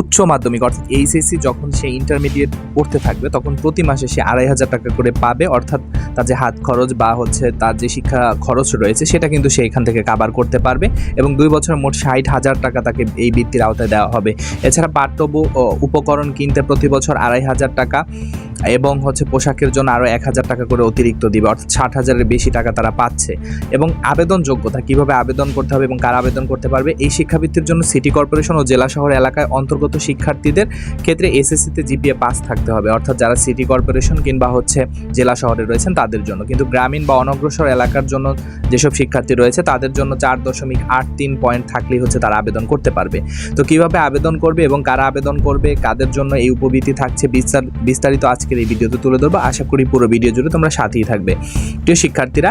উচ্চ মাধ্যমিক, অর্থাৎ এইচএসসি যখন সে ইন্টারমিডিয়েট পড়তে থাকবে, তখন প্রতি মাসে সে আড়াই হাজার টাকা করে পাবে। অর্থাৎ তার যে হাত খরচ বা হচ্ছে তার যে শিক্ষা খরচ রয়েছে, সেটা কিন্তু সে এখান থেকে কাবার করতে পারবে এবং দুই বছরের মোট ষাট হাজার টাকা তাকে এই বৃত্তির আওতায় দেওয়া হবে। এছাড়া পাঠ্য উপকরণ কিনতে প্রতি বছর আড়াই হাজার টাকা। এবং হচ্ছে পোশাকের জন্য আরও এক হাজার টাকা করে অতিরিক্ত দিবে, অর্থাৎ ষাট হাজারের বেশি টাকা তারা পাচ্ছে। এবং আবেদন যোগ্যতা কীভাবে আবেদন করতে হবে এবং কারা আবেদন করতে পারবে, এই শিক্ষাবৃত্তির জন্য সিটি কর্পোরেশন ও জেলা শহর এলাকায় অন্তর্গত শিক্ষার্থীদের ক্ষেত্রে এসএসসিতে জিপিএ পাস থাকতে হবে, অর্থাৎ যারা সিটি কর্পোরেশন কিংবা হচ্ছে জেলা শহরে রয়েছেন তাদের জন্য। কিন্তু গ্রামীণ বা অনগ্রসর এলাকার জন্য যেসব শিক্ষার্থী রয়েছে, তাদের জন্য চার দশমিক আট তিন পয়েন্ট থাকলেই হচ্ছে তারা আবেদন করতে পারবে। তো কীভাবে আবেদন করবে এবং কারা আবেদন করবে, কাদের জন্য এই উপবৃত্তি থাকছে, বিস্তার বিস্তারিত আজকের এই ভিডিওতে তুলে ধরবো। আশা করি পুরো ভিডিও জুড়ে তোমরা সাথেই থাকবে। প্রিয় শিক্ষার্থীরা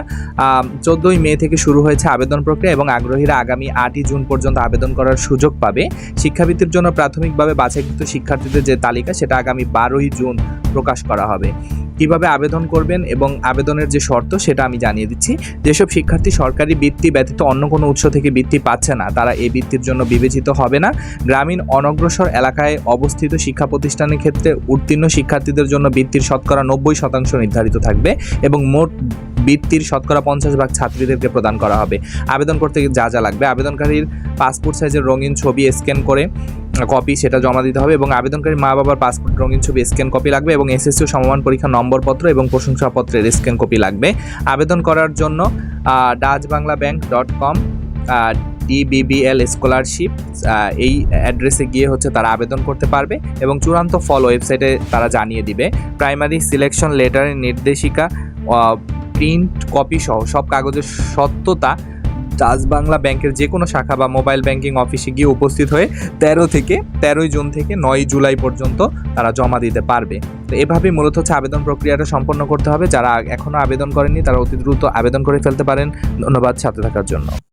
চোদ্দোই মে থেকে শুরু হয়েছে আবেদন প্রক্রিয়া এবং আগ্রহীরা আগামী আটই জুন পর্যন্ত আবেদন করার সুযোগ পাবে। শিক্ষাবৃত্তির জন্য প্রাথমিকভাবে বাছাইকৃত শিক্ষার্থীদের যে তালিকা, সেটা আগামী বারোই জুন প্রকাশ করা হবে। কীভাবে আবেদন করবেন এবং আবেদনের যে শর্ত সেটা আমি জানিয়ে দিচ্ছি। যেসব শিক্ষার্থী সরকারি বৃত্তি ব্যতীত অন্য কোনো উৎস থেকে বৃত্তি পাচ্ছে না, তারা এই বৃত্তির জন্য বিবেচিত হবে না। গ্রামীণ অনগ্রসর এলাকায় অবস্থিত শিক্ষা প্রতিষ্ঠানের ক্ষেত্রে উত্তীর্ণ শিক্ষার্থীদের জন্য বৃত্তির শতকরা নব্বই শতাংশ নির্ধারিত থাকবে এবং মোট বৃত্তির শতকরা পঞ্চাশ ভাগ ছাত্রীদেরকে প্রদান করা হবে। আবেদন করতে যা যা লাগবে। আবেদনকারীর পাসপোর্ট সাইজের রঙিন ছবি স্ক্যান করে কপি সেটা জমা দিতে হবে এবং আবেদনকারী মা বাবার পাসপোর্ট, রঙিন ছবি স্ক্যান কপি লাগবে এবং এসএসসি সমমান পরীক্ষা নম্বরপত্র এবং প্রশংসাপত্রের স্ক্যান কপি লাগবে। আবেদন করার জন্য Dutch Bangla bank dot com DBBL scholarship এই অ্যাড্রেসে গিয়ে হচ্ছে তারা আবেদন করতে পারবে এবং চূড়ান্ত ফল ওয়েবসাইটে তারা জানিয়ে দিবে। প্রাইমারি সিলেকশন লেটারের নির্দেশিকা প্রিন্ট কপি সহ সব কাগজের সত্যতা ডাচ বাংলা ব্যাংকের যে কোনো শাখা বা মোবাইল ব্যাংকিং অফিসে গিয়ে উপস্থিত হয়ে তেরো থেকে, তেরোই জুন থেকে নয় জুলাই পর্যন্ত তারা জমা দিতে পারবে। তো এভাবেই মূলত হচ্ছে আবেদন প্রক্রিয়াটা সম্পন্ন করতে হবে। যারা এখনও আবেদন করেননি, তারা অতি দ্রুত আবেদন করে ফেলতে পারেন। ধন্যবাদ সাথে থাকার জন্য।